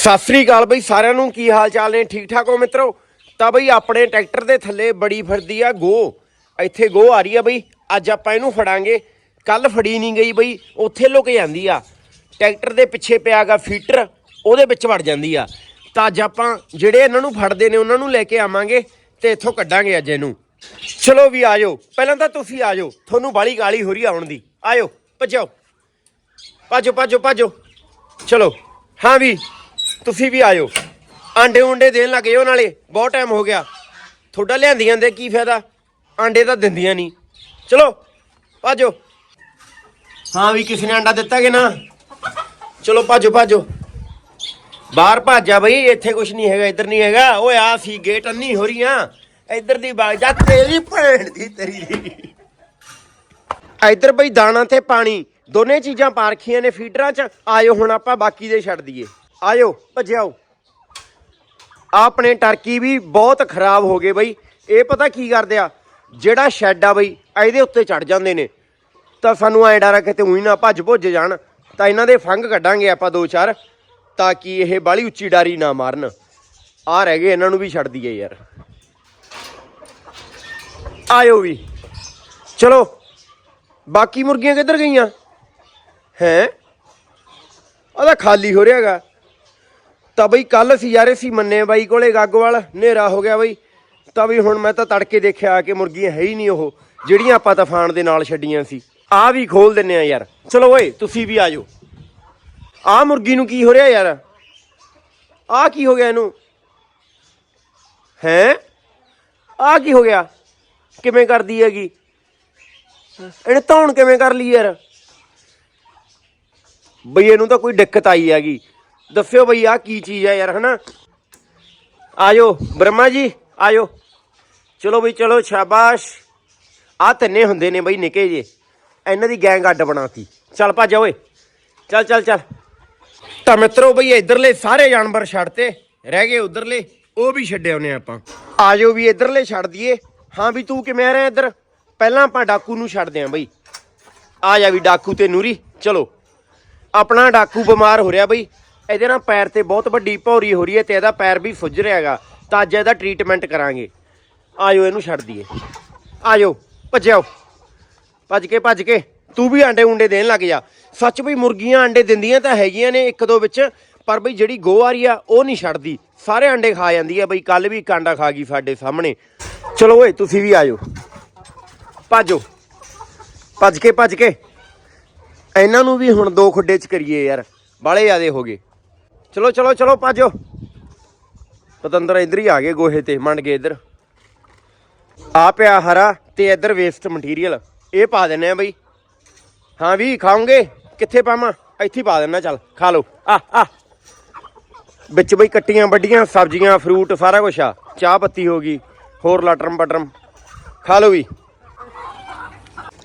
ਸਤਿ ਸ੍ਰੀ ਅਕਾਲ ਬਈ, ਸਾਰਿਆਂ ਨੂੰ ਕੀ ਹਾਲ ਚਾਲ ਨੇ? ਠੀਕ ਠਾਕ ਹੋ ਮਿੱਤਰੋ? ਤਾਂ ਬਈ ਆਪਣੇ ਟਰੈਕਟਰ ਦੇ ਥੱਲੇ ਬੜੀ ਫਿਰਦੀ ਆ ਗੋ। ਇੱਥੇ ਗੋ ਆ ਰਹੀ ਆ ਬਈ। ਅੱਜ ਆਪਾਂ ਇਹਨੂੰ ਫੜਾਂਗੇ। ਕੱਲ ਫੜੀ ਨਹੀਂ ਗਈ ਬਈ, ਉੱਥੇ ਲੁਕ ਜਾਂਦੀ ਆ। ਟਰੈਕਟਰ ਦੇ ਪਿੱਛੇ ਪਿਆਗਾ ਫੀਟਰ, ਉਹਦੇ ਵਿੱਚ ਵੜ ਜਾਂਦੀ ਆ। ਤਾਂ ਅੱਜ ਆਪਾਂ ਜਿਹੜੇ ਇਹਨਾਂ ਨੂੰ ਫੜਦੇ ਨੇ, ਉਹਨਾਂ ਨੂੰ ਲੈ ਕੇ ਆਵਾਂਗੇ ਤੇ ਇੱਥੋਂ ਕੱਢਾਂਗੇ ਅੱਜ ਇਹਨੂੰ। ਚਲੋ ਵੀ ਆਜੋ ਪਹਿਲਾਂ ਤਾਂ ਤੁਸੀਂ ਆਜੋ ਤੁਹਾਨੂੰ ਬਾਲੀ ਗਾਲੀ ਹੋ ਰਹੀ ਆਉਣ ਦੀ। ਆਇਓ ਭੱਜੋ। ਭਾਜੋ ਭਾਜੋ ਭਾਜੋ। ਚਲੋ। ਹਾਂ ਵੀ। ਤੁਸੀਂ ਵੀ ਆਇਓ। ਆਂਡੇ ਉਂਡੇ ਦੇਣ ਲੱਗੇ ਉਹ ਨਾਲੇ, ਬਹੁਤ ਟਾਈਮ ਹੋ ਗਿਆ। ਤੁਹਾਡਾ ਲਿਆਂਦੀਆਂ ਦੇ ਕੀ ਫਾਇਦਾ? ਆਂਡੇ ਤਾਂ ਦਿੰਦੀਆਂ ਨਹੀਂ। ਚਲੋ, ਭਾਜੋ। ਹਾਂ ਵੀ ਕਿਸੇ ਨੇ ਆਂਡਾ ਦਿੱਤਾ ਕਿ ਨਾ? ਚਲੋ, ਭਾਜੋ ਭਾਜੋ। ਬਾਹਰ ਭਾਜਾ ਬਈ, ਇੱਥੇ ਕੁਝ ਨਹੀਂ ਹੈਗਾ, ਇੱਧਰ ਨਹੀਂ ਹੈਗਾ। ਓਏ ਆ ਸੀ, ਗੇਟ ਅੰਨੀ ਹੋ ਰਹੀਆਂ। ਇੱਧਰ ਦੀ ਬਾਗ ਜਾ ਤੇਰੀ ਭੈਣ ਦੀ, ਤੇਰੀ। ਦੀ ਇੱਧਰ ਬਈ, ਦਾਣਾ ਤੇ ਪਾਣੀ। ਦੋਨੇ ਚੀਜ਼ਾਂ ਪਾ ਰੱਖੀਆਂ ਨੇ, ਫੀਡਰਾਂ 'ਚ। ਆਇਓ ਹੁਣ ਆਪਾਂ, ਬਾਕੀ ਦੇ ਛੱਡ ਦਈਏ। ਆਇਓ, ਭੱਜਿਆਓ। ਆਪਣੇ ਟਰਕੀ ਵੀ ਬਹੁਤ ਖਰਾਬ ਹੋ ਗਏ ਬਈ। ਇਹ ਪਤਾ ਕੀ ਕਰਦੇ ਆ? ਜਿਹੜਾ ਸ਼ੈੱਡ ਆ ਬਈ ਇਹਦੇ ਉੱਤੇ ਚੜ ਜਾਂਦੇ ਨੇ। ਤਾਂ ਸਾਨੂੰ ਐ ਡਰ ਆ ਕਿਤੇ ਉਹੀ ਨਾ ਭੱਜ ਭੁੱਜ ਜਾਣ। ਤਾਂ ਇਹਨਾਂ ਦੇ ਫੰਗ ਕੱਢਾਂਗੇ ਆਪਾਂ ਦੋ ਚਾਰ, ਤਾਂ ਕਿ ਇਹ ਬਾਲੀ ਉੱਚੀ ਡਾਰੀ ਨਾ ਮਾਰਨ। ਆ ਰਹਿ ਗਏ, ਇਹਨਾਂ ਨੂੰ ਵੀ ਛੱਡ ਦਈਏ ਯਾਰ। ਆਇਓ ਵੀ। ਚਲੋ, ਬਾਕੀ ਮੁਰਗੀਆਂ ਕਿੱਧਰ ਗਈਆਂ? ਹੈ? ਉਹਦਾ ਖਾਲੀ ਹੋ ਰਿਹਾਗਾ ਤਾਂ ਬਈ ਕੱਲ ਅਸੀਂ ਯਾਰ, ਅਸੀਂ ਮੰਨੇ ਬਾਈ ਕੋਲੇ ਗੱਗਵਾਲ ਹਨੇਰਾ ਹੋ ਗਿਆ ਬਈ। ਤਾਂ ਵੀ ਹੁਣ ਮੈਂ ਤਾਂ ਤੜਕੇ ਦੇਖਿਆ ਆ ਕਿ ਮੁਰਗੀਆਂ ਹੈ ਹੀ ਨਹੀਂ ਉਹ, ਜਿਹੜੀਆਂ ਆਪਾਂ ਤੂਫਾਨ ਦੇ ਨਾਲ ਛੱਡੀਆਂ ਸੀ। ਆ ਵੀ ਖੋਲ ਦਿੰਨੇ ਆ ਯਾਰ। ਚਲੋ ਓਏ, ਤੁਸੀਂ ਵੀ ਆਜੋ ਆ ਮੁਰਗੀ ਨੂੰ ਕੀ ਹੋ ਰਿਹਾ ਯਾਰ? ਆ ਕੀ ਹੋ ਗਿਆ ਇਹਨੂੰ? ਹੈ? ਆ ਕੀ ਹੋ ਗਿਆ? ਕਿਵੇਂ ਕਰਦੀ ਹੈਗੀ? ਇਹਨੇ ਧੌਣ ਕਿਵੇਂ ਕਰ ਲਈ ਯਾਰ? ਬਈ ਇਹਨੂੰ ਤਾਂ ਕੋਈ ਦਿੱਕਤ ਆਈ ਹੈਗੀ। ਦੱਸਿਓ ਬਈ ਆ ਕੀ ਚੀਜ਼ ਹੈ ਯਾਰ, ਹਨਾ? ਆਜੋ, ਬ੍ਰਹਮਾ ਜੀ, ਆਜੋ। ਚਲੋ ਬਈ, ਚਲੋ, ਸ਼ਾਬਾਸ਼। ਆ ਤਿੰਨੇ ਹੁੰਦੇ ਨੇ ਬਈ ਨਿੱਕੇ ਜੇ ਇਹਨਾਂ ਦੀ ਗੈਂਗ ਅੱਡ ਬਣਾਤੀ। ਚੱਲ ਭੱਜ ਓਏ। ਚੱਲ ਚੱਲ ਚੱਲ। ਤਾਂ ਮਿੱਤਰੋ ਬਈ, ਇਧਰਲੇ ਸਾਰੇ ਜਾਨਵਰ ਛੱਡਤੇ ਰਹਿ ਗਏ ਉਧਰਲੇ। ਉਹ ਵੀ ਛੱਡੇ ਆਉਨੇ ਆਪਾਂ। ਆਜੋ ਵੀ ਇਧਰਲੇ ਛੱਡ ਦਈਏ। ਹਾਂ ਵੀ ਤੂੰ ਕਿਵੇਂ ਆ ਰਿਹਾ ਇੱਧਰ? ਪਹਿਲਾਂ ਆਪਾਂ ਡਾਕੂ ਨੂੰ ਛੱਡਦੇ ਆਂ ਬਈ। ਆ ਜਾ ਵੀ ਡਾਕੂ ਤੇ ਨੂਰੀ। ਚਲੋ। ਆਪਣਾ ਡਾਕੂ ਬਿਮਾਰ ਹੋ ਰਿਹਾ ਬਈ। ਇਹਦੇ ਨਾਲ ਪੈਰ ਤੇ ਬਹੁਤ ਵੱਡੀ ਭੌਰੀ ਹੋ ਰਹੀ ਹੈ ਤੇ ਇਹਦਾ ਪੈਰ ਵੀ ਸੁੱਜ ਰਿਹਾ ਹੈਗਾ। ਤਾਂ ਅੱਜ ਇਹਦਾ ਟ੍ਰੀਟਮੈਂਟ ਕਰਾਂਗੇ। ਆਇਓ ਇਹਨੂੰ ਛੱਡ ਦਈਏ। ਆਜੋ ਭੱਜਿਓ ਭੱਜ ਕੇ ਭੱਜ ਕੇ। ਤੂੰ ਵੀ ਆਂਡੇ ਉਂਡੇ ਦੇਣ ਲੱਗ ਜਾ। ਸੱਚ ਵੀ ਮੁਰਗੀਆਂ ਆਂਡੇ ਦਿੰਦੀਆਂ ਤਾਂ ਹੈਗੀਆਂ ਨੇ ਇੱਕ ਦੋ ਵਿੱਚ, ਪਰ ਬਈ ਜਿਹੜੀ ਗੋ ਆ ਰਹੀ ਆ ਉਹ ਨਹੀਂ ਛੱਡਦੀ। ਸਾਰੇ ਆਂਡੇ ਖਾ ਜਾਂਦੀ ਆ ਬਈ ਕੱਲ ਵੀ ਇੱਕ ਆਂਡਾ ਖਾ ਗਈ ਸਾਡੇ ਸਾਹਮਣੇ। ਚਲੋ ਓਏ, ਤੁਸੀਂ ਵੀ ਆਜੋ ਭੱਜੋ। ਭੱਜ ਕੇ ਭੱਜ ਕੇ। ਇਹਨਾਂ ਨੂੰ ਵੀ ਹੁਣ ਦੋ ਖੁੱਡੇ ਚ ਕਰੀਏ ਯਾਰ। ਬਾਲੇ ਜ਼ਿਆਦੇ ਹੋ ਗਏ। ਚਲੋ ਚਲੋ ਚਲੋ, ਭੱਜੋ। ਪਤੰਦਰ ਇੱਧਰ ਹੀ ਆ ਗਏ ਗੋਹੇ ਤੇ, ਮੰਡ ਗਏ ਇੱਧਰ। ਆ ਪਿਆ ਹਰਾ ਤੇ ਇੱਧਰ ਵੇਸਟ ਮਟੀਰੀਅਲ ਇਹ ਪਾ ਦਿੰਨੇ ਆ ਬਈ। ਹਾਂ ਵੀ ਖਾਓਗੇ? ਕਿੱਥੇ ਪਾਵਾਂ? ਇੱਥੇ ਪਾ ਦੇਣਾ ਚੱਲ, ਖਾ ਲਓ। ਆ ਆ। ਵਿੱਚ ਬਈ ਕੱਟੀਆਂ, ਵੱਡੀਆਂ, ਸਬਜ਼ੀਆਂ ਫਰੂਟ ਸਾਰਾ ਕੁਝ ਆ। ਚਾਹ ਪੱਤੀ ਹੋ ਗਈ, ਹੋਰ ਲਟਰਮ ਪਟਰਮ ਖਾ ਲਓ ਵੀ।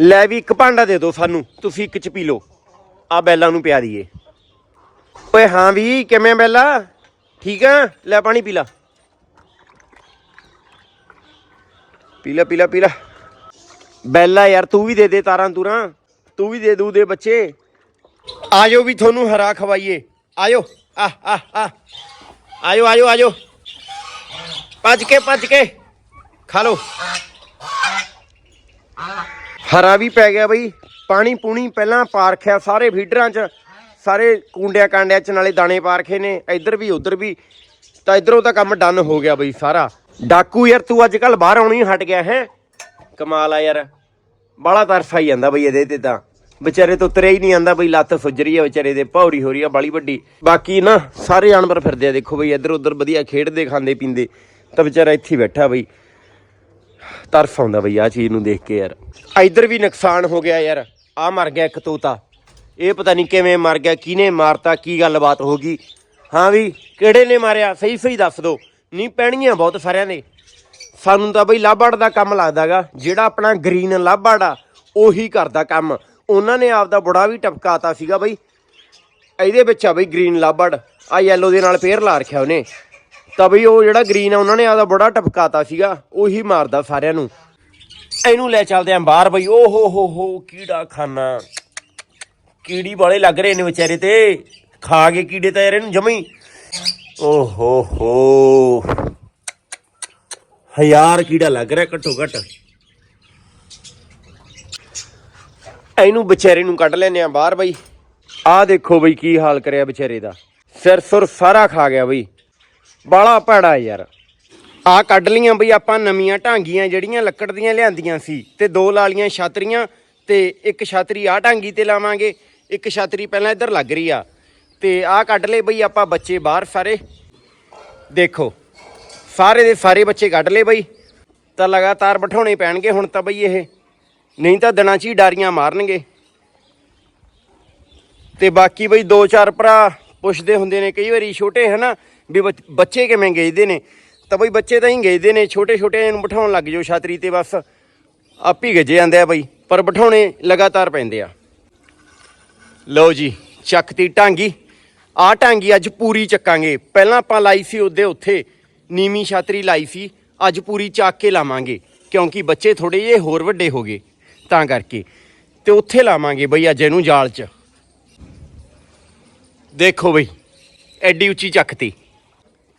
ਲੈ ਵੀ ਇੱਕ ਭਾਂਡਾ ਦੇ ਦਿਓ ਸਾਨੂੰ, ਤੁਸੀਂ ਇੱਕ ਚ ਪੀ ਲਓ। ਆ ਬੈਲਾਂ ਨੂੰ ਪਿਆ ਦਈਏ। ਓਏ ਹਾਂ ਵੀ, ਕਿਵੇਂ ਬੈਲਾ? ਠੀਕ ਆ? ਲੈ ਪਾਣੀ ਪੀ ਲਾ। ਪੀ ਲੈ ਪੀ ਲੈ ਪੀ ਲੈ। ਬੈਲਾ ਯਾਰ, ਤੂੰ ਵੀ ਦੇ ਦੇ ਤਾਰਾਂ ਤੂਰਾਂ। ਤੂੰ ਵੀ ਦੇ ਦੂ ਦੇ ਬੱਚੇ। ਆਜੋ ਵੀ ਤੁਹਾਨੂੰ ਹਰਾ ਖਵਾਈਏ। ਆਜੋ, ਆ ਆ ਆ। ਆਜੋ ਆਜੋ ਆਜੋ। ਭੱਜ ਕੇ ਭੱਜ ਕੇ। ਖਾ ਲੋ ਹਰਾ ਵੀ ਪੈ ਗਿਆ ਬਈ। ਪਾਣੀ ਪੂਣੀ ਪਹਿਲਾਂ ਪਾਰਖਿਆ ਸਾਰੇ ਫੀਡਰਾਂ 'ਚ। ਸਾਰੇ ਕੁੰਡਿਆਂ ਕਾਂਡਿਆਂ 'ਚ ਨਾਲੇ ਦਾਣੇ ਪਾ ਰੱਖੇ ਨੇ, ਇੱਧਰ ਵੀ, ਉੱਧਰ ਵੀ। ਤਾਂ ਇਧਰੋਂ ਤਾਂ ਕੰਮ ਡਨ ਹੋ ਗਿਆ ਬਈ ਸਾਰਾ। ਡਾਕੂ ਯਾਰ, ਤੂੰ ਅੱਜ ਕੱਲ ਬਾਹਰ ਆਉਣੀ ਹਟ ਗਿਆ ਹੈ। ਕਮਾਲ ਆ ਯਾਰ। ਬਾਲਾ ਤਰਸ ਆਈ ਜਾਂਦਾ ਬਈ ਇਹਦੇ ਤੇ ਤਾਂ। ਵਿਚਾਰੇ ਤੋਂ ਉਤਰਿਆ ਹੀ ਨਹੀਂ ਆਂਦਾ ਬਈ, ਲੱਤ ਸੁੱਜ ਰਹੀ ਆ ਵਿਚਾਰੇ ਦੇ, ਭੌਰੀ ਹੋ ਰਹੀ ਆ, ਬਾਲੀ ਵੱਡੀ। ਬਾਕੀ ਨਾ, ਸਾਰੇ ਜਾਨਵਰ ਫਿਰਦੇ ਆ, ਦੇਖੋ ਬਈ, ਇੱਧਰ ਉੱਧਰ ਵਧੀਆ ਖੇਡਦੇ, ਖਾਂਦੇ, ਪੀਂਦੇ। ਤਾਂ ਵਿਚਾਰਾ ਇੱਥੇ ਬੈਠਾ ਬਈ। ਤਰਸ ਆਉਂਦਾ ਬਈ ਆ ਚੀਜ਼ ਨੂੰ ਦੇਖ ਕੇ ਯਾਰ। ਇੱਧਰ ਵੀ ਨੁਕਸਾਨ ਹੋ ਗਿਆ ਯਾਰ। ਆ ਮਰ ਗਿਆ ਇੱਕ ਤੋਤਾ। ਇਹ ਪਤਾ ਨਹੀਂ ਕਿਵੇਂ ਮਰ ਗਿਆ, ਕਿਹਨੇ ਮਾਰਤਾ, ਕੀ ਗੱਲਬਾਤ ਹੋ ਗਈ। ਹਾਂ ਵੀ, ਕਿਹੜੇ ਨੇ ਮਾਰਿਆ, ਸਹੀ ਸਹੀ ਦੱਸ ਦੋ ਨਹੀਂ, ਪੈਣੀਆਂ ਬਹੁਤ ਸਾਰਿਆਂ ਦੇ। ਸਾਨੂੰ ਤਾਂ ਬਈ ਲਾਭਾੜ ਦਾ ਕੰਮ ਲੱਗਦਾਗਾ ਜਿਹੜਾ ਆਪਣਾ ਗ੍ਰੀਨ ਲਾਭਾੜ ਆ, ਉਹੀ ਕਰਦਾ ਕੰਮ। ਉਹਨਾਂ ਨੇ ਆਪਦਾ ਬੁੜਾ ਵੀ ਟਪਕਾਤਾ ਸੀਗਾ ਬਈ। ਇਹਦੇ ਵਿੱਚ ਆ ਬਈ ਗ੍ਰੀਨ ਲਾਭੜ। ਆ ਯੈਲੋ ਦੇ ਨਾਲ ਪੇਅਰ ਲਾ ਰੱਖਿਆ ਉਹਨੇ। ਤਾਂ ਬਈ ਉਹ ਜਿਹੜਾ ਗ੍ਰੀਨ ਆ, ਉਹਨਾਂ ਨੇ ਆਪਦਾ ਬੜਾ ਟਪਕਾਤਾ ਸੀਗਾ। ਉਹੀ ਮਾਰਦਾ ਸਾਰਿਆਂ ਨੂੰ। ਇਹਨੂੰ ਲੈ ਚੱਲਦੇ ਆਂ ਬਾਹਰ ਬਈ। ਓ ਹੋ ਹੋ ਹੋ ਕੀੜਾ ਖਾਨਾ ਕੀੜੀ ਵਾਲੇ ਲੱਗ ਰਹੇ ਨੇ ਵਿਚਾਰੇ ਤੇ। ਖਾ ਗਏ ਕੀੜੇ ਤਾਂ ਯਾਰ ਇਹਨੂੰ ਜਮਈ ਓਹੋ ਹੋ। ਹਜ਼ਾਰ ਕੀੜਾ ਲੱਗ ਰਿਹਾ ਘੱਟੋ ਘੱਟ। ਇਹਨੂੰ ਵਿਚਾਰੇ ਨੂੰ ਕੱਢ ਲੈਨੇ ਆ ਬਾਹਰ ਬਈ। ਆਹ ਦੇਖੋ ਬਈ ਕੀ ਹਾਲ ਕਰਿਆ ਵਿਚਾਰੇ ਦਾ। ਸਿਰ ਸੁਰ ਸਾਰਾ ਖਾ ਗਿਆ ਬਈ। ਬਾਲਾ ਭੈੜਾ ਯਾਰ। ਆ ਕੱਢ ਲੀਆਂ ਬਈ ਆਪਾਂ ਨਵੀਆਂ ਢਾਂਗੀਆਂ, ਜਿਹੜੀਆਂ ਲੱਕੜ ਦੀਆਂ ਲਿਆਂਦੀਆਂ ਸੀ ਤੇ ਦੋ ਲਾਲੀਆਂ ਛਾਤਰੀਆਂ ਤੇ ਇੱਕ ਛਾਤਰੀ ਆ ਢਾਂਗੀ ਤੇ ਲਾਵਾਂਗੇ। ਇੱਕ ਛਾਤਰੀ ਪਹਿਲਾਂ ਇੱਧਰ ਲੱਗ ਰਹੀ ਆ। ਤੇ ਆਹ ਕੱਢ ਲਏ ਬਈ ਆਪਾਂ ਬੱਚੇ ਬਾਹਰ ਸਾਰੇ ਦੇਖੋ ਸਾਰੇ ਦੇ ਸਾਰੇ ਬੱਚੇ ਕੱਢ ਲਏ ਬਈ। ਤਾਂ ਲਗਾਤਾਰ ਬਿਠਾਉਣੇ ਪੈਣਗੇ ਹੁਣ ਤਾਂ ਬਈ ਇਹ। ਨਹੀਂ ਤਾਂ ਦਿਨਾਂ 'ਚ ਹੀ ਡਾਰੀਆਂ ਮਾਰਨਗੇ। ਤੇ ਬਾਕੀ ਬਈ ਦੋ ਚਾਰ ਭਰਾ ਪੁੱਛਦੇ ਹੁੰਦੇ ਨੇ ਕਈ ਵਾਰੀ ਛੋਟੇ, ਹਨਾ, ਵੀ ਬੱਚੇ ਕਿਵੇਂ ਗੇਜਦੇ ਨੇ। ਤਾਂ ਬਈ ਬੱਚੇ ਤਾਂ ਹੀ ਗੇਜਦੇ ਨੇ ਛੋਟੇ ਛੋਟੇ ਨੂੰ ਬਿਠਾਉਣ ਲੱਗ ਜਾਓ ਛਾਤਰੀ ਤੇ ਬਸ। ਆਪ ਹੀ ਗੱਜੇ ਜਾਂਦੇ ਆ ਬਈ, ਪਰ ਬਿਠਾਉਣੇ ਲਗਾਤਾਰ ਪੈਂਦੇ ਆ। ਲਓ ਜੀ ਚੱਕਤੀ ਢਾਂਗੀ ਆ ਢਾਂਗੀ ਅੱਜ ਪੂਰੀ ਚੱਕਾਂਗੇ। ਪਹਿਲਾਂ ਆਪਾਂ ਲਾਈ ਸੀ ਉਹਦੇ ਉੱਥੇ, ਨੀਵੀਂ ਛਾਤਰੀ ਲਾਈ ਸੀ, ਅੱਜ ਪੂਰੀ ਚੱਕ ਕੇ ਲਾਵਾਂਗੇ, ਕਿਉਂਕਿ ਬੱਚੇ ਥੋੜੇ ਜਿਹੇ ਹੋਰ ਵੱਡੇ ਹੋ ਗਏ, ਤਾਂ ਕਰਕੇ। ਤੇ ਉੱਥੇ ਲਾਵਾਂਗੇ ਬਈ ਅੱਜ ਇਹਨੂੰ ਜਾਲ 'ਚ। ਦੇਖੋ ਬਈ, ਐਡੀ ਉੱਚੀ ਚੱਕਤੀ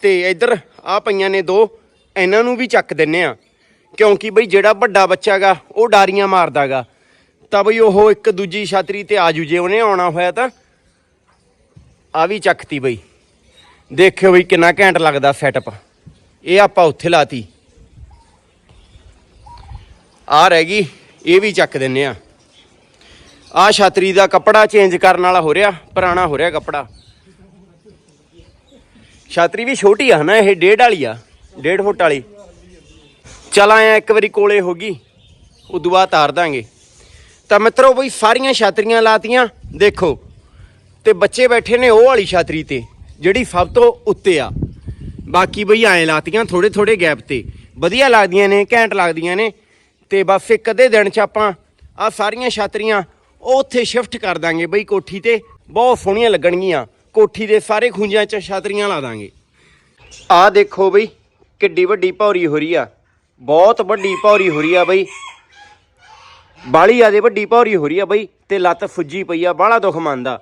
ਤੇ। ਇੱਧਰ ਆ ਪਈਆਂ ਨੇ ਦੋ, ਇਹਨਾਂ ਨੂੰ ਵੀ ਚੱਕ ਦਿੰਨੇ ਆ। ਕਿਉਂਕਿ ਬਈ ਜਿਹੜਾ ਵੱਡਾ ਬੱਚਾਗਾ ਉਹ ਡਾਰੀਆਂ ਮਾਰਦਾਗਾ ਤਾਂ ਬਈ ਉਹ ਇੱਕ ਦੂਜੀ ਛਤਰੀ ਤੇ ਆਜੂ ਜੇ ਉਹਨੇ ਆਉਣਾ ਹੋਇਆ ਤਾਂ। ਆ ਵੀ ਚੱਕਤੀ ਬਈ। ਦੇਖਿਓ ਬਈ ਕਿੰਨਾ ਘੈਂਟ ਲੱਗਦਾ ਸੈਟਅਪ ਇਹ ਆਪਾਂ ਉੱਥੇ ਲਾਤੀ। ਆ ਰਹਿ ਗਈ, ਇਹ ਵੀ ਚੱਕ ਦਿੰਨੇ ਆ। ਆ ਛਤਰੀ ਦਾ ਕੱਪੜਾ ਚੇਂਜ ਕਰਨ ਵਾਲਾ ਹੋ ਰਿਹਾ, ਪੁਰਾਣਾ ਹੋ ਰਿਹਾ ਕੱਪੜਾ। ਛਤਰੀ ਵੀ ਛੋਟੀ ਆ ਹਨਾ, ਇਹ ਡੇਢ ਵਾਲੀ ਆ, ਡੇਢ ਫੁੱਟ ਵਾਲੀ। ਚਲ ਆਇਆ ਇੱਕ ਵਾਰੀ ਕੋਲੇ ਹੋ ਗਈ, ਉਦੋਂ ਬਾਅਦ ਤਾਰ ਦਾਂਗੇ। ਤਾਂ ਮਿੱਤਰੋ ਬਈ ਸਾਰੀਆਂ ਛਾਤਰੀਆਂ ਲਾਤੀਆਂ, ਦੇਖੋ। ਤੇ ਬੱਚੇ ਬੈਠੇ ਨੇ ਉਹ ਵਾਲੀ ਛਾਤਰੀ ਤੇ, ਜਿਹੜੀ ਸਭ ਤੋਂ ਉੱਤੇ ਆ। ਬਾਕੀ ਬਈ ਐਂ ਲਾਤੀਆਂ ਥੋੜੇ ਥੋੜੇ ਗੈਪ ਤੇ। ਵਧੀਆ ਲੱਗਦੀਆਂ ਨੇ, ਘੈਂਟ ਲੱਗਦੀਆਂ ਨੇ। ਤੇ ਬਸ ਇੱਕ ਅੱਧੇ ਦਿਨ ਚ ਆਪਾਂ ਆ ਸਾਰੀਆਂ ਛਾਤਰੀਆਂ ਉਹ ਉੱਥੇ ਸ਼ਿਫਟ ਕਰ ਦਾਂਗੇ ਬਈ ਕੋਠੀ ਤੇ। ਬਹੁਤ ਸੋਹਣੀਆਂ ਲੱਗਣਗੀਆਂ। ਕੋਠੀ ਦੇ ਸਾਰੇ ਖੁੰਝਾਂ 'ਚ ਛਾਤਰੀਆਂ ਲਾ ਦਾਂਗੇ। ਆ ਦੇਖੋ ਬਈ, ਕਿੱਡੀ ਵੱਡੀ ਭੌਰੀ ਹੋ ਰਹੀ ਆ। ਬਹੁਤ ਵੱਡੀ ਭੌਰੀ ਹੋ ਰਹੀ ਆ ਬਈ। ਬਾਲੀ ਆਦੇ ਵੱਡੀ ਭੌਰੀ ਹੋ ਰਹੀ ਆ ਬਈ, ਤੇ ਲੱਤ ਫੁੱਜੀ ਪਈ ਆ, ਬਾਹਲਾ ਦੁੱਖ ਮੰਨਦਾ।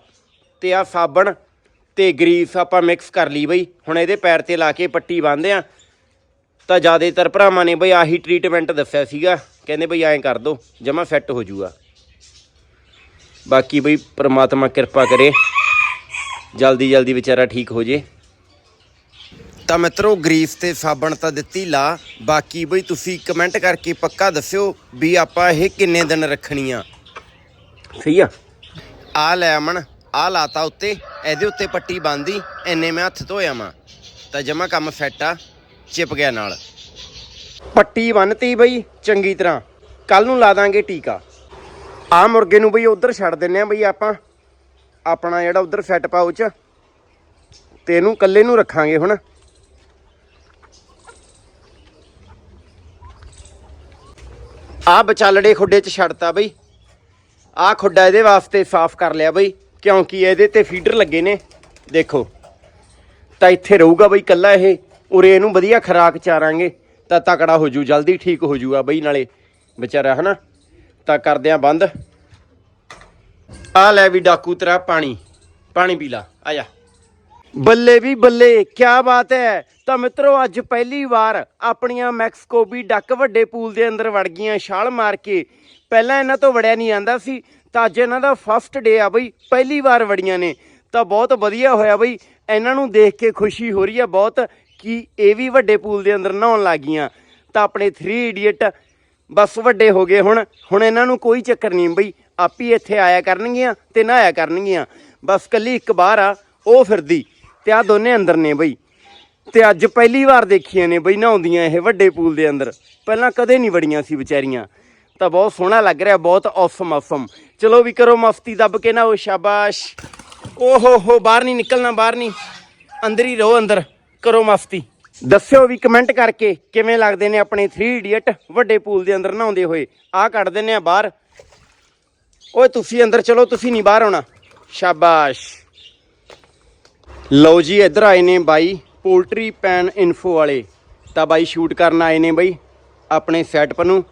ਤੇ ਆ ਸਾਬਣ ਤੇ ਗਰੀਸ ਆਪਾਂ ਮਿਕਸ ਕਰ ਲਈ ਬਈ, ਹੁਣ ਇਹਦੇ ਪੈਰ ਤੇ ਲਾ ਕੇ ਪੱਟੀ ਬੰਨਦੇ ਆ। ਤਾਂ ਜ਼ਿਆਦਾਤਰ ਭਰਾਵਾਂ ਨੇ ਬਈ ਆਹੀ ਟ੍ਰੀਟਮੈਂਟ ਦੱਸਿਆ ਸੀਗਾ, ਕਹਿੰਦੇ ਬਈ ਐਂ ਕਰ ਦੋ, ਜਮਾ ਸੈੱਟ ਹੋ ਜਾਊਗਾ ਬਾਕੀ ਬਈ ਪ੍ਰਮਾਤਮਾ ਕਿਰਪਾ ਕਰੇ ਜਲਦੀ ਜਲਦੀ ਵਿਚਾਰਾ ਠੀਕ ਹੋ ਜੇ। ਤਾਂ ਮਿੱਤਰੋ ਗਰੀਸ ਤੇ ਸਾਬਣ ਤਾਂ ਦਿੱਤੀ ਲਾ। ਬਾਕੀ ਬਈ ਤੁਸੀਂ ਕਮੈਂਟ ਕਰਕੇ ਪੱਕਾ ਦੱਸਿਓ ਵੀ ਆਪਾਂ ਇਹ ਕਿੰਨੇ ਦਿਨ ਰੱਖਣੀਆਂ। ਸਹੀ ਆ। ਆ ਲੈ ਅਮਨ ਆ ਲਾਤਾ ਉੱਤੇ ਇਹਦੇ ਉੱਤੇ ਪੱਟੀ ਬੰਦੀ ਐਨੇ ਮੈਂ ਹੱਥ ਧੋਇਆ ਮਾਂ ਤਾਂ ਜਮਾ ਕੰਮ ਸੈੱਟ ਆ ਚਿਪ ਗਿਆ ਨਾਲ। ਪੱਟੀ ਬੰਨਤੀ ਬਈ ਚੰਗੀ ਤਰ੍ਹਾਂ। ਕੱਲ ਨੂੰ ਲਾ ਦਾਂਗੇ ਟੀਕਾ। ਆ ਮੁਰਗੇ ਨੂੰ ਬਈ ਉਧਰ ਛੱਡ ਦਿੰਨੇ ਆ ਬਈ ਆਪਾਂ। ਆਪਣਾ ਜਿਹੜਾ ਉਧਰ ਸੈੱਟ ਪਾਉਚ ਤੇ ਇਹਨੂੰ ਕੱਲੇ ਨੂੰ ਰੱਖਾਂਗੇ ਹੁਣ। ਆ ਵਿਚਾਲੜੇ ਖੁੱਡੇ 'ਚ ਛੱਡਤਾ ਬਈ। ਆ ਖੁੱਡਾ ਇਹਦੇ ਵਾਸਤੇ ਸਾਫ਼ ਕਰ ਲਿਆ ਬਈ, ਕਿਉਂਕਿ ਇਹਦੇ ਤੇ ਫੀਡਰ ਲੱਗੇ ਨੇ। ਦੇਖੋ, ਤਾਂ ਇੱਥੇ ਰਹੂਗਾ ਬਈ ਕੱਲਾ ਇਹ, ਉਰੇ ਇਹਨੂੰ ਵਧੀਆ ਖਰਾਕ ਚਾਰਾਂਗੇ, ਤਾਂ ਤਕੜਾ ਹੋ ਜੂ, ਜਲਦੀ ਠੀਕ ਹੋ ਜੂਗਾ ਬਈ ਨਾਲੇ, ਵਿਚਾਰਾ, ਹਨਾ? ਤਾਂ ਕਰਦੇ ਆ ਬੰਦ। ਆ ਲੈ ਵੀ ਡਾਕੂ ਤੇਰਾ ਪਾਣੀ ਪਾਣੀ ਪੀ ਲਾ, ਆ ਜਾ। ਬੱਲੇ ਵੀ ਬੱਲੇ ਕੀ ਬਾਤ ਹੈ। ਤਾਂ ਮਿੱਤਰੋ, ਅੱਜ ਪਹਿਲੀ ਵਾਰ ਆਪਣੀਆਂ ਮੈਕਸਕੋਬੀ ਡੱਕ ਵੱਡੇ ਪੂਲ ਦੇ ਅੰਦਰ ਵੜ ਗਈਆਂ ਛਾਲ ਮਾਰ ਕੇ। ਪਹਿਲਾਂ ਇਹਨਾਂ ਤੋਂ ਵੜਿਆ ਨਹੀਂ ਜਾਂਦਾ ਸੀ, ਤਾਂ ਅੱਜ ਇਹਨਾਂ ਦਾ ਫਸਟ ਡੇ ਆ ਬਈ, ਪਹਿਲੀ ਵਾਰ ਵੜੀਆਂ ਨੇ। ਤਾਂ ਬਹੁਤ ਵਧੀਆ ਹੋਇਆ ਬਈ, ਇਹਨਾਂ ਨੂੰ ਦੇਖ ਕੇ ਖੁਸ਼ੀ ਹੋ ਰਹੀ ਆ ਬਹੁਤ ਕਿ ਇਹ ਵੀ ਵੱਡੇ ਪੂਲ ਦੇ ਅੰਦਰ ਨਹਾਉਣ ਲੱਗ ਗਈਆਂ। ਤਾਂ ਆਪਣੇ 3 ਇਡੀਅਟ ਬਸ ਵੱਡੇ ਹੋ ਗਏ ਹੁਣ। ਹੁਣ ਇਹਨਾਂ ਨੂੰ ਕੋਈ ਚੱਕਰ ਨਹੀਂ ਬਈ, ਆਪ ਹੀ ਇੱਥੇ ਆਇਆ ਕਰਨਗੀਆਂ ਤੇ ਨਹਾਇਆ ਕਰਨਗੀਆਂ। ਬਸ ਕੱਲੀ ਇੱਕ ਬਾਹਰ ਆ, ਉਹ ਫਿਰਦੀ। ਤੇ ਆ ਦੋਨੇ ਅੰਦਰ ਨੇ ਬਈ। ਤੇ ਅੱਜ ਪਹਿਲੀ ਵਾਰ ਦੇਖੀਆਂ ਨੇ ਬਈ ਨਹਾਉਂਦੀਆਂ ਇਹ ਵੱਡੇ ਪੂਲ ਦੇ ਅੰਦਰ। ਪਹਿਲਾਂ ਕਦੇ ਨਹੀਂ ਵੜੀਆਂ ਸੀ ਵਿਚਾਰੀਆਂ। ਤਾਂ ਬਹੁਤ ਸੋਹਣਾ ਲੱਗ ਰਿਹਾ, ਬਹੁਤ ਔਸਮ ਔਸਮ ਚਲੋ ਵੀ ਕਰੋ ਮਫਤੀ ਦੱਬ ਕੇ ਨਾ ਉਹ ਸ਼ਾਬਾਸ਼। ਓਹੋ ਹੋ, ਬਾਹਰ ਨਹੀਂ ਨਿਕਲਣਾ, ਬਾਹਰ ਨਹੀਂ। ਅੰਦਰ ਹੀ ਰਹੋ, ਅੰਦਰ। ਕਰੋ ਮਫਤੀ ਦੱਸਿਓ ਵੀ ਕਮੈਂਟ ਕਰਕੇ ਕਿਵੇਂ ਲੱਗਦੇ ਨੇ ਆਪਣੇ 3 ਇਡੀਅਟ ਵੱਡੇ ਪੂਲ ਦੇ ਅੰਦਰ ਨਹਾਉਂਦੇ ਹੋਏ। ਆਹ ਕੱਢ ਦਿੰਨੇ ਆ ਬਾਹਰ। ਓਏ, ਤੁਸੀਂ ਅੰਦਰ ਚਲੋ, ਤੁਸੀਂ ਨਹੀਂ ਬਾਹਰ ਆਉਣਾ। ਸ਼ਾਬਾਸ਼। ਲਓ ਜੀ, ਇੱਧਰ ਆਏ ਨੇ ਬਾਈ ਪੋਲਟਰੀ ਪੈਨ ਇਨਫੋ ਵਾਲੇ। ਤਾਂ ਬਾਈ ਸ਼ੂਟ ਕਰਨ ਆਏ ਨੇ ਬਾਈ ਆਪਣੇ ਸੈਟਅਪ ਨੂੰ।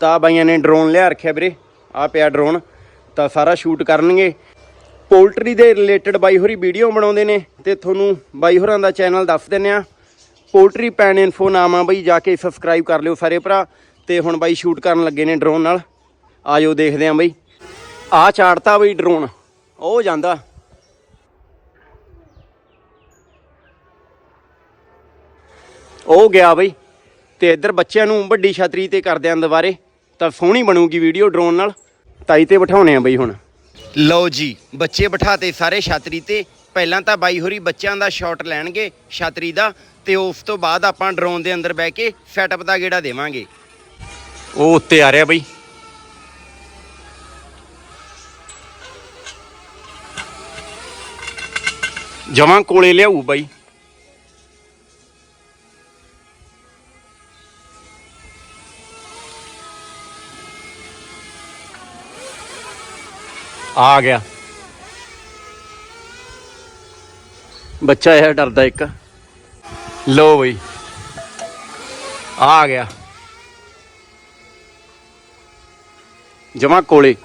ਤਾਂ ਬਾਈਆਂ ਨੇ ਡਰੋਨ ਲਿਆ ਰੱਖਿਆ ਵੀਰੇ। ਆ ਪਿਆ ਡਰੋਨ ਤਾਂ ਸਾਰਾ ਸ਼ੂਟ ਕਰਨਗੇ। ਪੋਲਟਰੀ ਦੇ ਰਿਲੇਟਡ ਬਾਈ ਹੋਰੀ ਵੀਡੀਓ ਬਣਾਉਂਦੇ ਨੇ ਤੇ ਤੁਹਾਨੂੰ ਬਾਈ ਹੋਰਾਂ ਦਾ ਚੈਨਲ ਦੱਸ ਦਿੰਨੇ ਆ। ਪੋਲਟਰੀ ਪੈਨ ਇਨਫੋ ਨਾਮ ਆ ਬਈ, ਜਾ ਕੇ ਸਬਸਕ੍ਰਾਈਬ ਕਰ ਲਿਓ ਸਾਰੇ ਭਰਾ। ਤੇ ਹੁਣ ਬਾਈ ਸ਼ੂਟ ਕਰਨ ਲੱਗੇ ਨੇ ਡਰੋਨ ਨਾਲ। ਆਜੋ ਦੇਖਦੇ ਆਂ ਬਾਈ। ਆ ਚਾੜਤਾ ਬਈ ਡਰੋਨ ਉਹ ਜਾਂਦਾ। ਉਹ ਗਿਆ ਬਈ ਤੇ ਇੱਧਰ ਬੱਚਿਆਂ ਨੂੰ ਵੱਡੀ ਛਤਰੀ ਤੇ ਕਰਦੇ ਆਂ ਦੁਬਾਰੇ ਤਾਂ ਸੋਹਣੀ ਬਣੂਗੀ ਵੀਡੀਓ ਡਰੋਨ ਨਾਲ। ਤਾਈ ਤੇ ਬਿਠਾਉਣੇ ਆ ਬਈ ਹੁਣ। ਲਓ ਜੀ ਬੱਚੇ ਬਿਠਾਤੇ ਸਾਰੇ ਛਤਰੀ ਤੇ। ਪਹਿਲਾਂ ਤਾਂ ਬਾਈ ਹੋਰੀ ਬੱਚਿਆਂ ਦਾ ਸ਼ਾਟ ਲੈਣਗੇ ਛਤਰੀ ਦਾ ਤੇ ਉਸ ਤੋਂ ਬਾਅਦ ਆਪਾਂ ਡਰੋਨ ਦੇ ਅੰਦਰ ਬਹਿ ਕੇ ਸੈਟਅਪ ਦਾ ਗੇੜਾ ਦੇਵਾਂਗੇ। ਉਹ ਉੱਤੇ ਆ ਰਿਹਾ ਬਈ। ਜਮਾਂ ਕੋਲੇ ਲਿਆਊ ਬਾਈ। ਆ ਗਿਆ। ਬੱਚਾ ਇਹ ਡਰਦਾ ਇੱਕ। ਲੋ ਬਈ। ਆ ਗਿਆ। ਜਮਾ ਕੋਲੇ।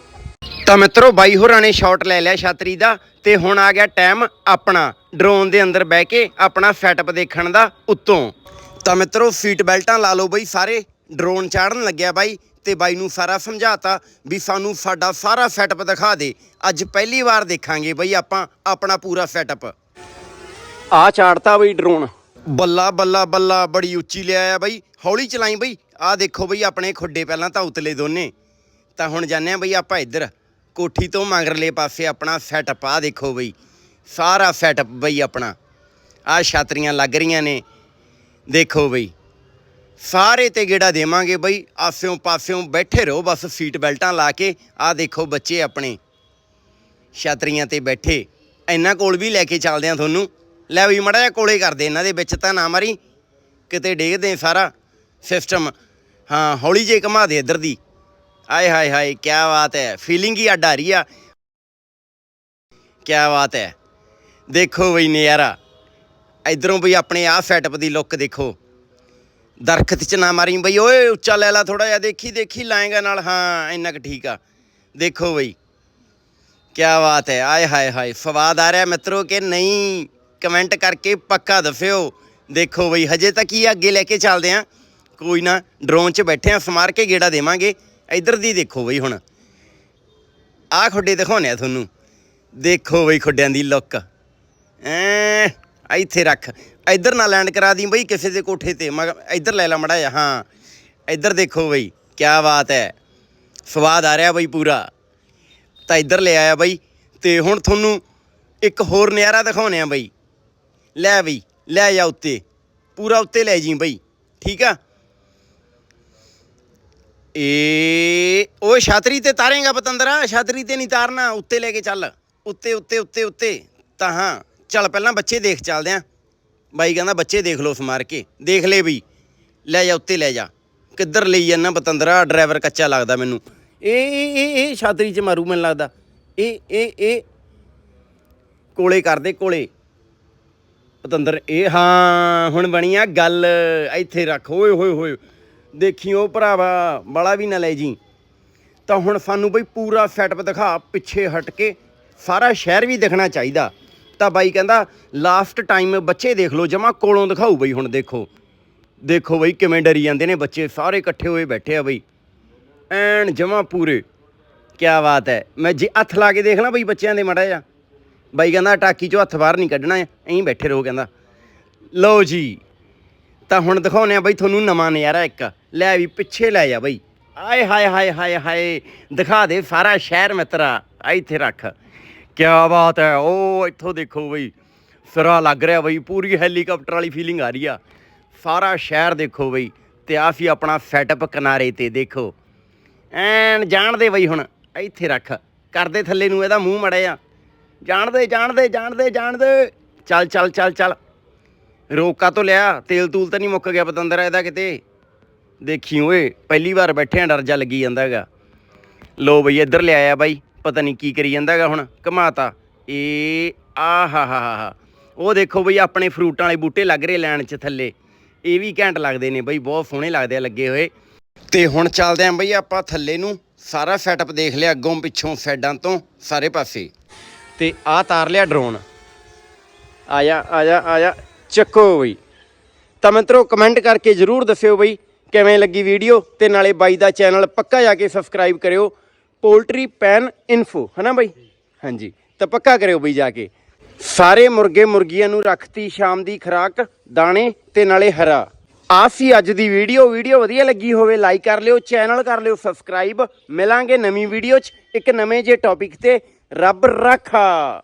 ਤਾਂ ਮਿੱਤਰੋ ਬਾਈ ਹੋਰਾਂ ਨੇ ਸ਼ਾਟ ਲੈ ਲਿਆ ਛਾਤਰੀ ਦਾ ਤੇ ਹੁਣ ਆ ਗਿਆ ਟਾਈਮ ਆਪਣਾ ਡਰੋਨ ਦੇ ਅੰਦਰ ਬਹਿ ਕੇ ਆਪਣਾ ਸੈਟਅਪ ਦੇਖਣ ਦਾ ਉੱਤੋਂ। ਤਾਂ ਮਿੱਤਰੋ ਸੀਟ ਬੈਲਟਾਂ ਲਾ ਲਓ ਬਈ ਸਾਰੇ। ਡਰੋਨ ਚਾੜਨ ਲੱਗਿਆ ਬਾਈ। ਤੇ ਬਾਈ ਨੂੰ ਸਾਰਾ ਸਮਝਾਤਾ ਵੀ ਸਾਨੂੰ ਸਾਡਾ ਸਾਰਾ ਸੈਟਅਪ ਦਿਖਾ ਦੇ। ਅੱਜ ਪਹਿਲੀ ਵਾਰ ਦੇਖਾਂਗੇ ਬਈ ਆਪਾਂ ਆਪਣਾ ਪੂਰਾ ਸੈਟਅਪ ਆ ਚਾੜਤਾ ਬਈ ਡਰੋਨ ਬੱਲਾ ਬੱਲਾ ਬੱਲਾ ਬੜੀ ਉੱਚੀ ਲਿਆ ਆ ਬਈ। ਹੌਲੀ ਚਲਾਈ ਬਈ। ਆ ਦੇਖੋ ਬਈ ਆਪਣੇ ਖੁੱਡੇ ਪਹਿਲਾਂ ਤਾਂ ਉਤਲੇ ਦੋਨੇ। ਤਾਂ ਹੁਣ ਜਾਂਦੇ ਆ ਬਈ ਆਪਾਂ ਇੱਧਰ। ਕੋਠੀ ਤੋਂ ਮਗਰਲੇ ਪਾਸੇ ਆਪਣਾ ਸੈਟਅਪ ਆ ਦੇਖੋ ਬਈ। ਸਾਰਾ ਸੈਟਅਪ ਬਈ ਆਪਣਾ। ਆ ਛਾਤਰੀਆਂ ਲੱਗ ਰਹੀਆਂ ਨੇ। ਦੇਖੋ ਬਈ। ਸਾਰੇ ਤੇ ਗੇੜਾ ਦੇਵਾਂਗੇ ਬਈ। ਆਸਿਓਂ ਪਾਸਿਓਂ ਬੈਠੇ ਰਹੋ, ਬਸ ਸੀਟ ਬੈਲਟਾਂ ਲਾ ਕੇ। ਆਹ ਦੇਖੋ ਬੱਚੇ ਆਪਣੇ। ਛਤਰੀਆਂ ਤੇ ਬੈਠੇ। ਇਹਨਾਂ ਕੋਲ ਵੀ ਲੈ ਕੇ ਚੱਲਦੇ ਆ ਤੁਹਾਨੂੰ। ਲੈ ਵੀ ਮੜਾ ਜਿਹਾ ਕੋਲੇ ਕਰਦੇ ਇਹਨਾਂ ਦੇ ਵਿੱਚ ਤਾਂ ਨਾ ਮਾਰੀ। ਕਿਤੇ ਡੇਗਦੇ ਸਾਰਾ ਸਿਸਟਮ। ਹਾਂ, ਹੌਲੀ ਜੇ ਘਮਾ ਦੇ ਇੱਧਰ ਦੀ। ਆਏ ਹਾਏ ਹਾਏ ਕੀ ਬਾਤ ਹੈ। ਫੀਲਿੰਗ ਹੀ ਅੱਡ ਆ ਰਹੀ ਆ। ਕੀ ਬਾਤ ਹੈ। ਦੇਖੋ ਬਈ ਨਜ਼ਾਰਾ। ਇਧਰੋਂ ਬਈ ਆਪਣੇ ਆਹ ਸੈਟਅਪ ਦੀ ਲੁੱਕ ਦੇਖੋ। ਦਰਖਤ ਚ ਨਾ ਮਾਰੀ ਬਈ, ਓਏ ਉੱਚਾ ਲੈ ਲਾ ਥੋੜਾ ਜਿਹਾ, ਦੇਖੀ ਦੇਖੀ ਲਾਏਗਾ ਨਾਲ। ਹਾਂ, ਇੰਨਾ ਕੁ ਠੀਕ ਆ। ਦੇਖੋ ਬਈ ਕੀ ਬਾਤ ਹੈ। ਆਏ ਹਾਏ ਹਾਏ ਸਵਾਦ ਆ ਰਿਹਾ ਮਿੱਤਰੋ ਕਿ ਨਹੀਂ? ਕਮੈਂਟ ਕਰਕੇ ਪੱਕਾ ਦਫਿਓ ਦੇਖੋ ਬਈ, ਹਜੇ ਤੱਕ ਹੀ ਅੱਗੇ ਲੈ ਕੇ ਚੱਲਦੇ ਆ। ਕੋਈ ਨਾ, ਡਰੋਨ 'ਚ ਬੈਠੇ ਆ, ਸਮਾਰ ਕੇ ਗੇੜਾ ਦੇਵਾਂਗੇ। ਇੱਧਰ ਦੀ ਦੇਖੋ ਬਈ ਹੁਣ। ਆਹ ਖੁੱਡੇ ਦਿਖਾਉਣੇ ਆ ਤੁਹਾਨੂੰ। ਦੇਖੋ ਬਈ ਖੁੱਡਿਆਂ ਦੀ ਲੁੱਕ। ਐ, ਇੱਥੇ ਰੱਖ। ਇੱਧਰ ਨਾ ਲੈਂਡ ਕਰਾ ਦੀ ਬਈ ਕਿਸੇ ਦੇ ਕੋਠੇ ਤੇ। ਮਗਰ ਇੱਧਰ ਲੈ ਲਾ ਮੜਾ ਜਾ ਹਾਂ। ਇੱਧਰ ਦੇਖੋ ਬਈ ਕੀ ਬਾਤ ਹੈ। ਸਵਾਦ ਆ ਰਿਹਾ ਬਈ ਪੂਰਾ। ਤਾਂ ਇੱਧਰ ਲੈ ਆਇਆ ਬਈ। ਤੇ ਹੁਣ ਤੁਹਾਨੂੰ ਇੱਕ ਹੋਰ ਨਜ਼ਾਰਾ ਦਿਖਾਉਣੇ ਆ ਬਈ। ਲੈ ਬਈ, ਲੈ ਜਾ ਉੱਤੇ। ਪੂਰਾ ਉੱਤੇ ਲੈ ਜੀ ਬਈ। ਠੀਕ ਆ? ਏ, ਓਏ, ਛਾਤਰੀ ਤੇ ਤਾਰੇਗਾ ਪਤੰਦਰਾ। ਛਾਤਰੀ ਤੇ ਨਹੀਂ ਤਾਰਨਾ। ਉੱਤੇ ਲੈ ਕੇ ਚੱਲ। ਉੱਤੇ ਉੱਤੇ ਉੱਤੇ ਉੱਤੇ। ਤਾਂ ਹਾਂ, ਚੱਲ ਪਹਿਲਾਂ ਬੱਚੇ ਦੇਖ ਚੱਲਦੇ ਆ। ਬਾਈ ਕਹਿੰਦਾ, ਬੱਚੇ ਦੇਖ ਲਓ ਸਮਾਰ ਕੇ, ਦੇਖ ਲੈ ਬਈ। ਲੈ ਜਾ, ਉੱਤੇ ਲੈ ਜਾ। ਕਿੱਧਰ ਲਈ ਜਾਂਦਾ ਪਤੰਦਰਾ? ਡਰਾਈਵਰ ਕੱਚਾ ਲੱਗਦਾ ਮੈਨੂੰ। ਇਹ ਇਹ ਇਹ ਇਹ ਛਾਤਰੀ ਚ ਮਾਰੂ ਮੈਨੂੰ ਲੱਗਦਾ। ਇਹ ਇਹ ਇਹ। ਕੋਲੇ ਕਰਦੇ ਕੋਲੇ। ਪਤੰਦਰ, ਇਹ ਹਾਂ, ਹੁਣ ਬਣੀ ਆ ਗੱਲ। ਇੱਥੇ ਰੱਖ। ਓਏ, ਹੋਏ ਹੋਏ। ਦੇਖਿਓ ਭਰਾਵਾ ਬੜਾ ਵੀ ਨਾ ਲੈ ਜੀ। ਤਾਂ ਹੁਣ ਸਾਨੂੰ ਬਈ ਪੂਰਾ ਸੈਟਅਪ ਦਿਖਾ, ਪਿੱਛੇ ਹਟ ਕੇ। ਸਾਰਾ ਸ਼ਹਿਰ ਵੀ ਦਿਖਣਾ ਚਾਹੀਦਾ। ਤਾਂ ਬਾਈ ਕਹਿੰਦਾ ਲਾਸਟ ਟਾਈਮ ਬੱਚੇ ਦੇਖ ਲਓ, ਜਮਾ ਕੋਲੋਂ ਦਿਖਾਊ ਬਈ ਹੁਣ ਦੇਖੋ। ਦੇਖੋ ਬਈ ਕਿਵੇਂ ਡਰੀ ਜਾਂਦੇ ਨੇ ਬੱਚੇ, ਸਾਰੇ ਇਕੱਠੇ ਹੋਏ ਬੈਠੇ ਆ ਬਈ। ਐਨ ਜਮਾ ਪੂਰੇ। ਕੀ ਬਾਤ ਹੈ ਮੈਂ ਜੇ ਹੱਥ ਲਾ ਕੇ ਦੇਖਣਾ ਬਈ ਬੱਚਿਆਂ ਦੇ ਮੜਾ ਜਾ ਬਾਈ ਕਹਿੰਦਾ ਟਾਕੀ ਚੋਂ ਹੱਥ ਬਾਹਰ ਨਹੀਂ ਕੱਢਣਾ ਐਂ ਬੈਠੇ ਰਹੋ, ਕਹਿੰਦਾ। ਲਓ ਜੀ, ਤਾਂ ਹੁਣ ਦਿਖਾਉਨੇ ਆ ਬਈ ਤੁਹਾਨੂੰ ਨਵਾਂ ਨਜ਼ਾਰਾ ਇੱਕ। ਲੈ ਵੀ ਪਿੱਛੇ ਲੈ ਜਾ ਬਈ। ਆਏ ਹਾਏ ਹਾਏ ਹਾਏ ਹਾਏ। ਦਿਖਾ ਦੇ ਸਾਰਾ ਸ਼ਹਿਰ ਮਿੱਤਰਾ। ਆ ਇੱਥੇ ਰੱਖ। ਕੀ ਬਾਤ ਹੈ। ਉਹ ਇੱਥੋਂ ਦੇਖੋ ਬਈ, ਸਿਰਾ ਲੱਗ ਰਿਹਾ ਬਈ, ਪੂਰੀ ਹੈਲੀਕਾਪਟਰ ਵਾਲੀ ਫੀਲਿੰਗ ਆ ਰਹੀ ਆ। ਸਾਰਾ ਸ਼ਹਿਰ ਦੇਖੋ ਬਈ, ਤੇ ਆ ਸੀ ਆਪਣਾ ਸੈਟਅਪ ਕਿਨਾਰੇ ਤੇ, ਦੇਖੋ। ਐਨ ਜਾਣਦੇ ਬਈ ਹੁਣ, ਇੱਥੇ ਰੱਖ। ਕਰਦੇ ਥੱਲੇ ਨੂੰ ਇਹਦਾ ਮੂੰਹ ਮੜਿਆ। ਜਾਣਦੇ ਜਾਣਦੇ ਜਾਣਦੇ ਜਾਣਦੇ ਚੱਲ ਚੱਲ ਚੱਲ ਚੱਲ। ਰੋਕਾ ਤੋਂ ਲਿਆ, ਤੇਲ ਤੂਲ ਤਾਂ ਨਹੀਂ ਮੁੱਕ ਗਿਆ ਪਤੰਦਰ, ਇਹਦਾ ਕਿਤੇ। ਦੇਖੀ ਓਏ, ਪਹਿਲੀ ਵਾਰ ਬੈਠਿਆਂ ਡਰ ਜਾ ਲੱਗੀ ਜਾਂਦਾ ਹੈਗਾ। ਲੋ ਬਈ, ਇੱਧਰ ਲਿਆਇਆ ਬਾਈ। ਪਤਾ ਨਹੀਂ ਕੀ ਕਰੀ ਜਾਂਦਾ ਹੈਗਾ ਹੁਣ, ਘਮਾਤਾ। ਇਹ ਆ, ਹਾ ਉਹ ਦੇਖੋ ਬਈ ਆਪਣੇ ਫਰੂਟਾਂ ਵਾਲੇ ਬੂਟੇ ਲੱਗ ਰਹੇ ਲੈਣ 'ਚ ਥੱਲੇ। ਇਹ ਵੀ ਘੈਂਟ ਲੱਗਦੇ ਨੇ ਬਈ, ਬਹੁਤ ਸੋਹਣੇ ਲੱਗਦੇ ਆ ਲੱਗੇ ਹੋਏ। ਤੇ ਹੁਣ ਚੱਲਦੇ ਆਂ ਬਈ ਆਪਾਂ ਥੱਲੇ ਨੂੰ। ਸਾਰਾ ਸੈਟਅਪ ਦੇਖ ਲਿਆ ਅੱਗੋਂ ਪਿੱਛੋਂ ਸਾਈਡਾਂ ਤੋਂ, ਸਾਰੇ ਪਾਸੇ। ਤੇ ਆਹ ਤਾਰ ਲਿਆ ਡਰੋਨ ਆਇਆ ਆਇਆ ਆਇਆ। ਚੱਕੋ ਬਈ। ਤਾਂ ਮਿੱਤਰੋ ਕਮੈਂਟ ਕਰਕੇ ਜਰੂਰ ਦੱਸਿਓ ਬਈ, ਕਿਵੇਂ ਲੱਗੀ ਵੀਡੀਓ ਤੇ ਨਾਲੇ ਬਾਈ ਦਾ ਚੈਨਲ ਪੱਕਾ ਜਾ ਕੇ ਸਬਸਕ੍ਰਾਈਬ ਕਰਿਓ। ਪੋਲਟਰੀ ਪੈਨ ਇਨਫੋ, ਹਨਾ ਬਾਈ? ਹਾਂਜੀ, ਤਾਂ ਪੱਕਾ ਕਰਿਓ ਬਈ ਜਾ ਕੇ। ਸਾਰੇ ਮੁਰਗੇ ਮੁਰਗੀਆਂ ਨੂੰ ਰੱਖਤੀ ਸ਼ਾਮ ਦੀ ਖੁਰਾਕ, ਦਾਣੇ ਤੇ ਨਾਲੇ ਹਰਾ। ਆ ਸੀ ਅੱਜ ਦੀ ਵੀਡੀਓ। ਵੀਡੀਓ ਵਧੀਆ ਲੱਗੀ ਹੋਵੇ ਲਾਈਕ ਕਰ ਲਿਓ ਚੈਨਲ ਕਰ ਲਿਓ ਸਬਸਕ੍ਰਾਈਬ ਮਿਲਾਂਗੇ ਨਵੀਂ ਵੀਡੀਓ 'ਚ ਇੱਕ ਨਵੇਂ ਜੇ ਟੌਪਿਕ ਤੇ। ਰੱਬ ਰੱਖਾ।